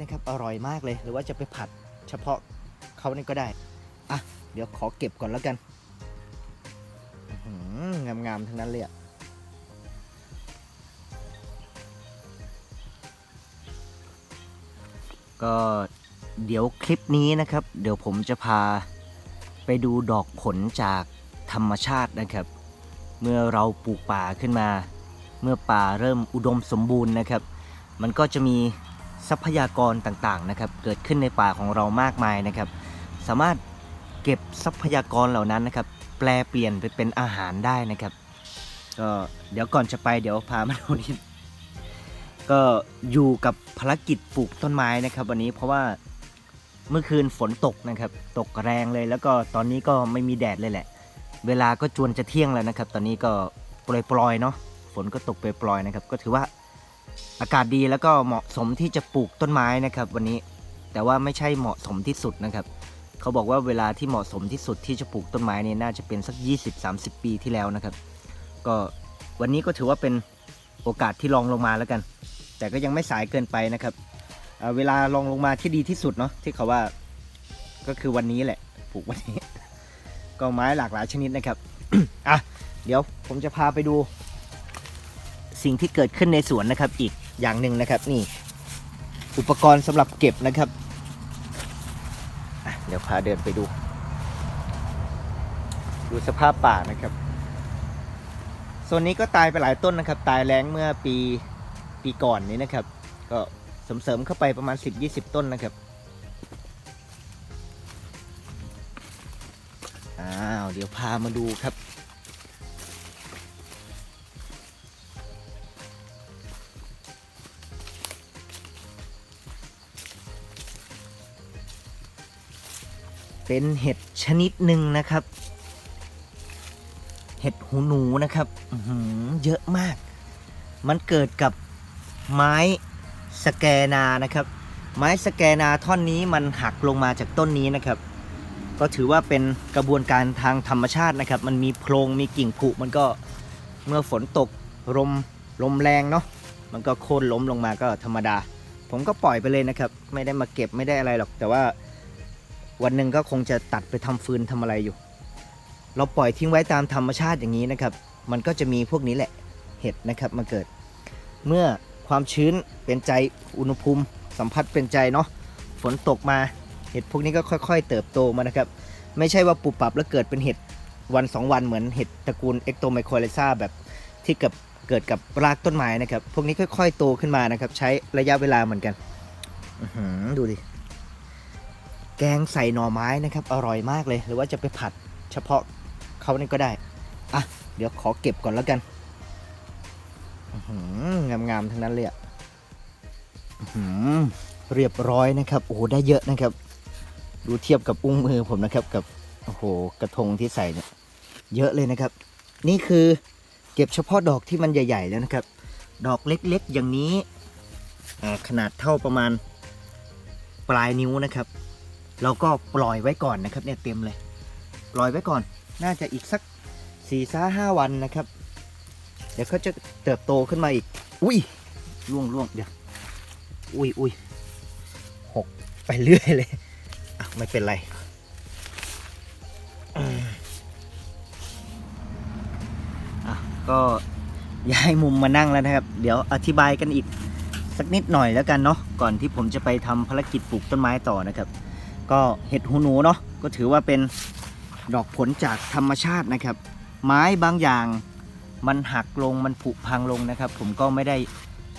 นะครับ อร่อยมากเลย หรือว่าจะไปผัดเฉพาะเขานี่ก็ได้ อะ เดี๋ยวขอเก็บก่อนแล้วกันงามงามๆทั้งนั้นเลยอะก็เดี๋ยวคลิปนี้นะครับ เดี๋ยวผมจะพาไปดูดอกผลจากธรรมชาตินะครับ เมื่อเราปลูกป่าขึ้นมา เมื่อป่าเริ่มอุดมสมบูรณ์นะครับ มันก็จะมี ทรัพยากรต่างๆนะครับ เกิดขึ้นในป่าของเรามากมายนะครับ สามารถเก็บทรัพยากรเหล่านั้นนะครับ แปลเปลี่ยนไปเป็นอาหารได้นะครับ ก็เดี๋ยวก่อนจะไปเดี๋ยวพามาดูนิดก็อยู่กับภารกิจปลูกต้นไม้นะครับ วันนี้เพราะว่าเมื่อคืนฝนตกนะครับ ตกแรงเลย แล้วก็ตอนนี้ก็ไม่มีแดดเลยแหละ เวลาก็จวนจะเที่ยงแล้วนะครับ ตอนนี้ก็ปล่อยๆเนาะฝนก็ตกปล่อยๆนะครับ ก็ถือว่า อากาศดีแล้วก็เหมาะสมที่จะปลูกต้นไม้นะครับ วันนี้แต่ว่าไม่ใช่เหมาะสมที่สุดนะครับ เขาบอกว่าเวลาที่เหมาะสมที่สุดที่จะปลูกต้นไม้เนี่ยน่าจะเป็นสัก 20-30 ปีที่แล้วนะครับ ก็วันนี้ก็ถือว่าเป็นโอกาสที่ลองลงมาแล้วกัน แต่ก็ยังไม่สายเกินไปนะครับเเวลาลองลงมาที่ดีที่สุดเนาะที่เขาว่าก็คือวันนี้แหละปลูกวันนี้ ก็ไม้หลากหลายชนิดนะครับอะเดี๋ยวผมจะพาไปดู สิ่งที่เกิดขึ้นในสวนนะครับ อีกอย่างหนึ่งนะครับนี่ อุปกรณ์สำหรับเก็บนะครับเดี๋ยวพาเดินไปดู ดูสภาพป่านะครับโซนนี้ก็ตายไปหลายต้นนะครับ ตายแรงเมื่อปีปีก่อนนี้นะครับ ก็เสริมๆเข้าไปประมาณ 10-20 ต้นนะครับอ้าวเดี๋ยวพามาดูครับ เป็นเห็ดชนิดหนึ่งนะครับ เห็ดหูหนูนะครับเยอะมาก มันเกิดกับไม้สแกนานะครับ ไม้สแกนาท่อนนี้มันหักลงมาจากต้นนี้นะครับ ก็ถือว่าเป็นกระบวนการทางธรรมชาตินะครับ มันมีโพรงมีกิ่งผุมันก็เมื่อฝนตกลมลมแรงเนาะมันก็โค่นล้มลงมาก็ธรรมดา ผมก็ปล่อยไปเลยนะครับ ไม่ได้มาเก็บไม่ได้อะไรหรอกแต่ว่า วันหนึ่งก็คงจะตัดไปทำฟืนทำอะไรอยู่ เราปล่อยทิ้งไว้ตามธรรมชาติอย่างนี้นะครับ มันก็จะมีพวกนี้แหละเห็ดนะครับมาเกิด เมื่อความชื้นเป็นใจอุณหภูมิ สัมผัสเป็นใจเนาะฝนตกมาเห็ดพวกนี้ก็ค่อย ๆ เติบโตมานะครับ ไม่ใช่ว่าปรับปับแล้วเกิดเป็นเห็ดวันสองวันเหมือนเห็ดตระกูลเอ็กโตไมโครไลซาแบบที่กับเกิดกับรากต้นไม้นะครับ พวกนี้ค่อย ๆ โตขึ้นมานะครับ ใช้ระยะเวลาเหมือนกัน ดูดิ แกงใส่หน่อไม้นะครับ อร่อยมากเลย หรือว่าจะไปผัดเฉพาะเขานี่ก็ได้ อะ เดี๋ยวขอเก็บก่อนแล้วกันงามงามๆทั้งนั้นเลยอะเรียบร้อยนะครับ โอ้โห ได้เยอะนะครับ ดูเทียบกับอุ้งมือผมนะครับ กับ โอ้โห กระทงที่ใส่เนี่ย เยอะเลยนะครับ นี่คือเก็บเฉพาะดอกที่มันใหญ่ ๆ แล้วนะครับ ดอกเล็กๆ อย่างนี้ ขนาดเท่าประมาณปลายนิ้วนะครับ เราก็ปล่อยไว้ก่อนนะครับเนี่ยเต็มเลย ปล่อยไว้ก่อน น่าจะอีกสักสี่ซ้าห้าวันนะครับ เดี๋ยวเขาจะเติบโตขึ้นมาอีก อุ้ยล่วงล่วงเดี๋ยวอุ้ยอุ้ยหกไปเรื่อยเลยอะไม่เป็นไรอะก็ย้ายมุมมานั่งแล้วนะครับ เดี๋ยวอธิบายกันอีกสักนิดหน่อยแล้วกันเนาะก่อนที่ผมจะไปทำภารกิจปลูกต้นไม้ต่อนะครับ ก็เห็ดหูหนูเนาะก็ถือว่าเป็นดอกผลจากธรรมชาตินะครับ ไม้บางอย่างมันหักลงมันผุพังลงนะครับ ผมก็ไม่ได้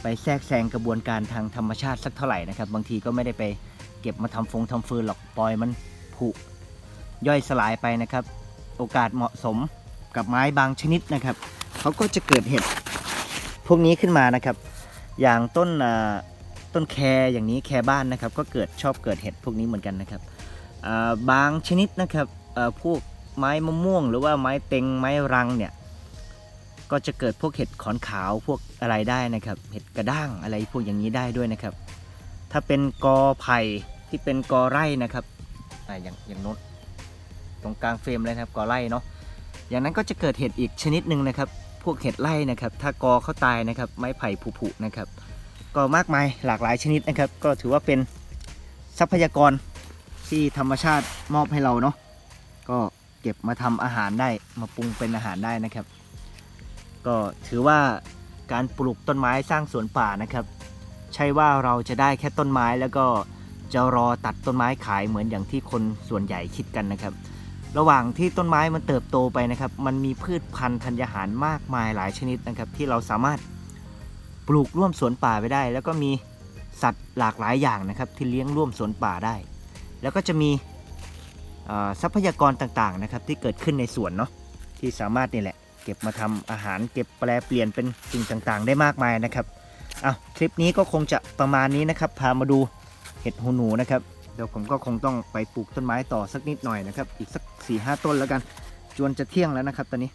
ไปแทรกแซงกระบวนการทางธรรมชาติสักเท่าไหร่นะครับ บางทีก็ไม่ได้ไปเก็บมาทำฟงทำฟืนหรอกปล่อยมันผุย่อยสลายไปนะครับ โอกาสเหมาะสมกับไม้บางชนิดนะครับเขาก็จะเกิดเห็ดพวกนี้ขึ้นมานะครับ อย่างต้นอ ต้นแครอย่างนี้แครบ้านนะครับ ก็เกิดชอบเกิดเห็ดพวกนี้เหมือนกันนะครับบางชนิดนะครับพวกไม้มะม่วง หรือว่าไม้เต็งไม้รังเนี่ยก็จะเกิดพวกเห็ดขอนขาวพวกอะไรได้นะครับ เห็ดกระด้างอะไรพวกอย่างนี้ได้ด้วยนะครับ ถ้าเป็นกอไผ่ที่เป็นกอไร่นะครับออย่างอย่างน้นตรงกลางเฟรมเลยนะครับกอไร่เนาะอย่างนั้นก็จะเกิดเห็ดอีกชนิดหนึ่งนะครับ พวกเห็ดไร่นะครับ ถ้ากอเขาตายนะครับ ไม้ไผ่ผุๆนะครับ ก็มากมายหลากหลายชนิดนะครับ ก็ถือว่าเป็นทรัพยากรที่ธรรมชาติมอบให้เราเนาะก็เก็บมาทำอาหารได้มาปรุงเป็นอาหารได้นะครับ ก็ถือว่าการปลูกต้นไม้สร้างสวนป่านะครับ ใช่ว่าเราจะได้แค่ต้นไม้แล้วก็จะรอตัดต้นไม้ขายเหมือนอย่างที่คนส่วนใหญ่คิดกันนะครับ ระหว่างที่ต้นไม้มันเติบโตไปนะครับ มันมีพืชพันธุ์ธัญญาหารมากมายหลายชนิดนะครับ ที่เราสามารถ ปลูกร่วมสวนป่าไปได้ แล้วก็มีสัตว์หลากหลายอย่างนะครับที่เลี้ยงร่วมสวนป่าได้ แล้วก็จะมีทรัพยากรต่างๆนะครับที่เกิดขึ้นในสวนเนาะที่สามารถนี่แหละ เก็บมาทำอาหารเก็บแปลเปลี่ยนเป็นสิ่งต่างๆ ได้มากมายนะครับเอาคลิปนี้ก็คงจะประมาณนี้นะครับ พามาดูเห็ดหูหนูนะครับเดี๋ยวผมก็คงต้องไปปลูกต้นไม้ต่อสักนิดหน่อยนะครับอีกสัก4ี่ห้าต้นแล้วกัน จวนจะเที่ยงแล้วนะครับตอนนี้